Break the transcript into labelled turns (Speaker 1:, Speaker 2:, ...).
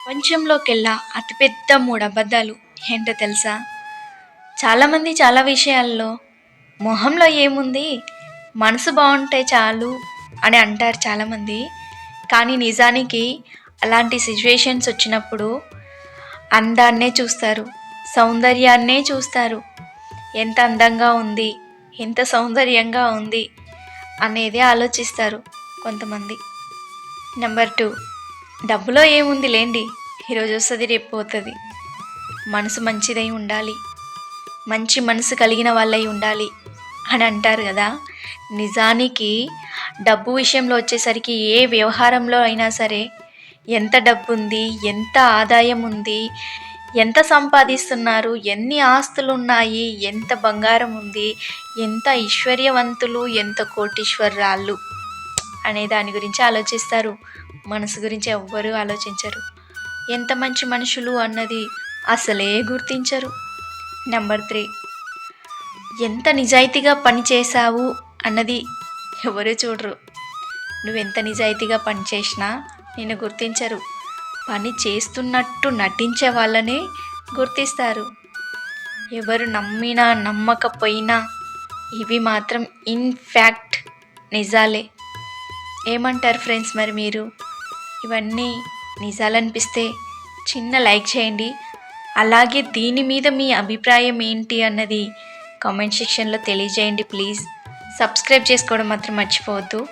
Speaker 1: ప్రపంచంలోకెల్లా అతిపెద్ద మూడు అబద్ధాలు ఏంటో తెలుసా? చాలామంది చాలా విషయాల్లో మొహంలో ఏముంది? మనసు బాగుంటే చాలు అని అంటారు చాలామంది. కానీ నిజానికి అలాంటి సిచ్యువేషన్స్ వచ్చినప్పుడు అందాన్నే చూస్తారు సౌందర్యాన్నే చూస్తారు. ఎంత అందంగా ఉంది ఎంత సౌందర్యంగా ఉంది అనేది ఆలోచిస్తారు కొంతమంది. నెంబర్ టూ డబ్బులో ఏముంది లేండి. ఈరోజు వస్తుంది రేపు పోతుంది. మనసు మంచిదై ఉండాలి. మంచి మనసు కలిగిన వాళ్ళై ఉండాలి అని అంటారు కదా. నిజానికి డబ్బు విషయంలో వచ్చేసరికి ఏ వ్యవహారంలో అయినా సరే ఎంత డబ్బు ఉంది ఎంత ఆదాయం ఉంది ఎంత సంపాదిస్తున్నారు ఎన్ని ఆస్తులు ఉన్నాయి ఎంత బంగారం ఉంది ఎంత ఐశ్వర్యవంతులు ఎంత కోటీశ్వరాళ్ళు. అనే దాని గురించి ఆలోచిస్తారు. మనసు గురించి ఎవ్వరూ ఆలోచించరు. ఎంత మంచి మనుషులు అన్నది అసలే గుర్తించరు. నెంబర్ త్రీ ఎంత నిజాయితీగా పని చేశావు అన్నది ఎవరు చూడరు. నువ్వెంత నిజాయితీగా పని చేసినా నేను గుర్తించరు. పని చేస్తున్నట్టు నటించే వాళ్ళని గుర్తిస్తారు. ఎవరు నమ్మినా నమ్మకపోయినా ఇవి మాత్రం ఇన్ఫ్యాక్ట్ నిజాలే. ఏమంటారు ఫ్రెండ్స్ మరి మీరు? ఇవన్నీ నిజాలనిపిస్తే చిన్న లైక్ చేయండి. అలాగే దీని మీద మీ అభిప్రాయం ఏంటి అన్నది కామెంట్ సెక్షన్లో తెలియజేయండి ప్లీజ్. సబ్స్క్రైబ్ చేసుకోవడం మాత్రం మర్చిపోవద్దు.